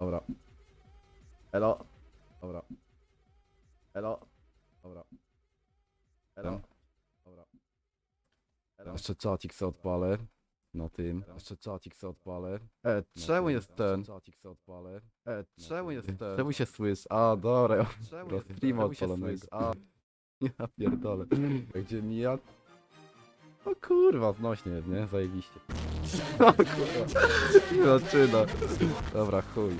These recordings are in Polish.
Dobra. Elo. Dobra. Elo. Dobra. Elo. Dobra. Elo. Jeszcze czacik se odpalę. Na tym. Jeszcze czacik se odpalę. E, czemu jest ten? Czacik se odpalę. E, czemu jest ten? Czemu się słysz? A, dobra. ja- Dobra, streama odpalonego. A, ja pierdolę. Gdzie mija? O kurwa, znośnie nie? Zajebiście. Zaczyna. Dobra, chuj.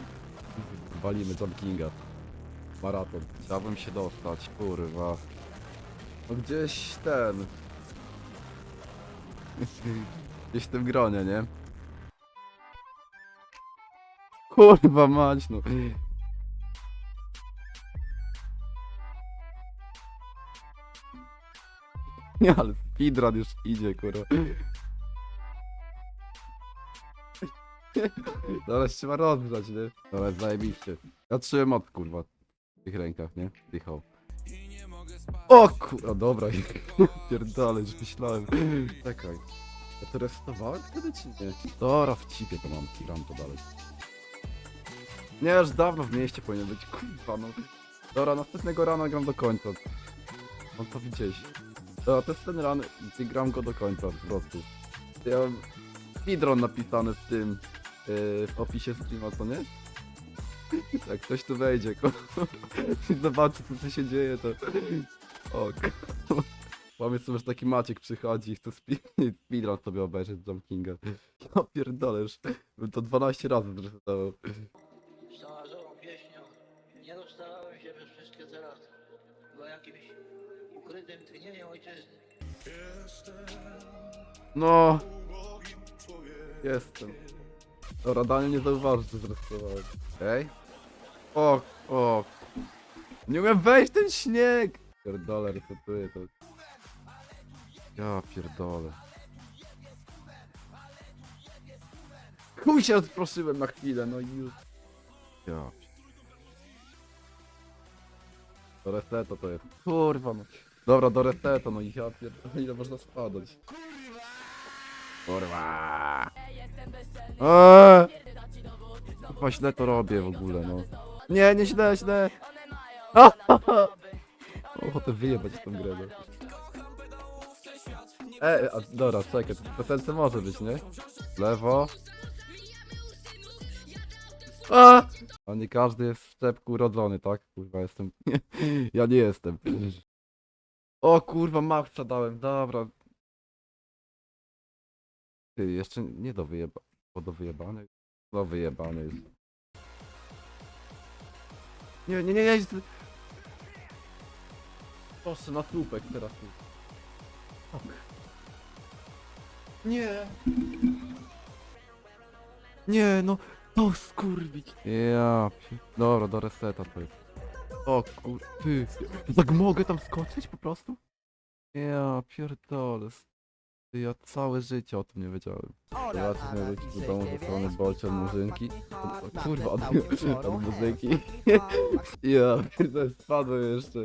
Walimy John Kinga. Maraton. Chciałbym się dostać, kurwa. No gdzieś ten. Gdzieś w tym gronie, nie? Kurwa mać, no. Nie, ale speedrun już idzie, kurwa. Dobra, trzeba rozgrzać, nie? Dobra, zajebiście. Ja trzymam od kurwa w tych rękach, nie? Dychał. O kurwa, dobra. Pierdolę, już myślałem. Czekaj. Ja to restartowałem wtedy czy nie? Dobra, w cipie to mam, gram to dalej. Nie, już dawno w mieście powinien być, kurwa no. Dobra, następnego rana gram do końca. No to widzieć. Dobra, to jest ten ran, gdzie gram go do końca po prostu. Ja mam speedrun napisany w tym, yy, w opisie streama, co nie? Jak ktoś tu wejdzie, ko- zobaczy co tu się dzieje, to... O, k- Pomysł, że taki Maciek przychodzi i chce speedrun sobie obejrzeć z Jump Kinga. Ja pierdolę już, bym to 12 razy zresetował. Starzą pieśnią. Nie dostałem się przez wszystkie te lata. Bo jakimś ukrytym tchnieniem ojczyzny. No. Jestem. Dobra, Daniel nie zauważy, że zrestowałem. Okej. O, o. Nie umiem wejść w ten śnieg! Pierdolę, resetuję to. Ja pierdolę. Chuj się odproszyłem na chwilę, no i już. Ja Do resetu to jest. Kurwa no. Dobra, do resetu, no i ja pierdolę, ile można spadać. Kurwa. Eee! Chyba źle to robię w ogóle, no. Nie, nie źle, źle. Mam Ochotę wyjebać tą grę, no. E, a, dobra, czekaj, to serce może być, nie? Lewo. A! a nie każdy jest w szczepku urodzony, tak? Kurwa, jestem... ja nie jestem. O kurwa, mach sprzedałem, dobra. Ty, jeszcze nie do wyjeba... Do wyjebany? Do wyjebany jest. Nie, nie, nie, nie. jest- Proszę, na trupek teraz. tu. Ok. Nie. Nie, no. To skurwić. Ja, pie- dobra, do reseta to jest. O kur... Ty, tak mogę tam skoczyć po prostu? Ja pierdolę. Ty, ja całe życie o tym nie wiedziałem. Zobaczysz mnie wrócić do domu ze strony Bolcia od Murzynki. O, Kurwa, od, od Murzynki. Ja, pierdolę, spadłem jeszcze.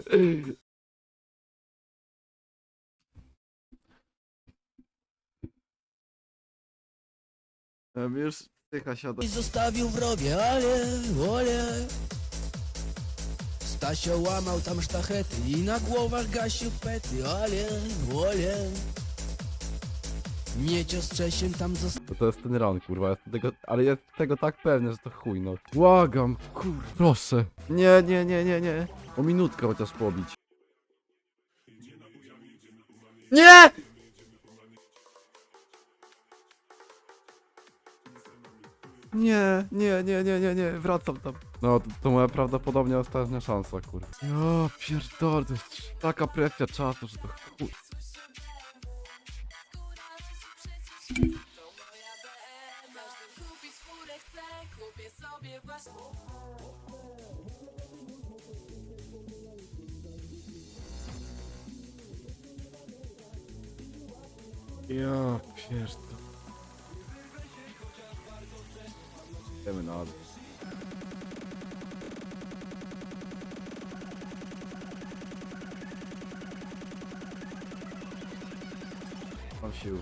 Ja mi już psycha siada. I zostawił w rowie, ale, ole. Stasio łamał tam sztachety i na głowach gasił pety, ale, ole. Miecio z tam został. To, jest ten ran, kurwa, tego, ale jest tego tak pewny, że to chuj, no. Błagam, kur... Proszę. Nie, nie, nie, nie, nie. O minutkę chociaż pobić. Nie! Nie, nie, nie, nie, nie, nie, wracam tam. No, to, to moja prawdopodobnie ostatnia szansa, kurwa. Ja pierdolę, to jest taka presja czasu, że to chuj. Chcę, kupię sobie właśnie Ja pierdolę. Idziemy na. Mam sił.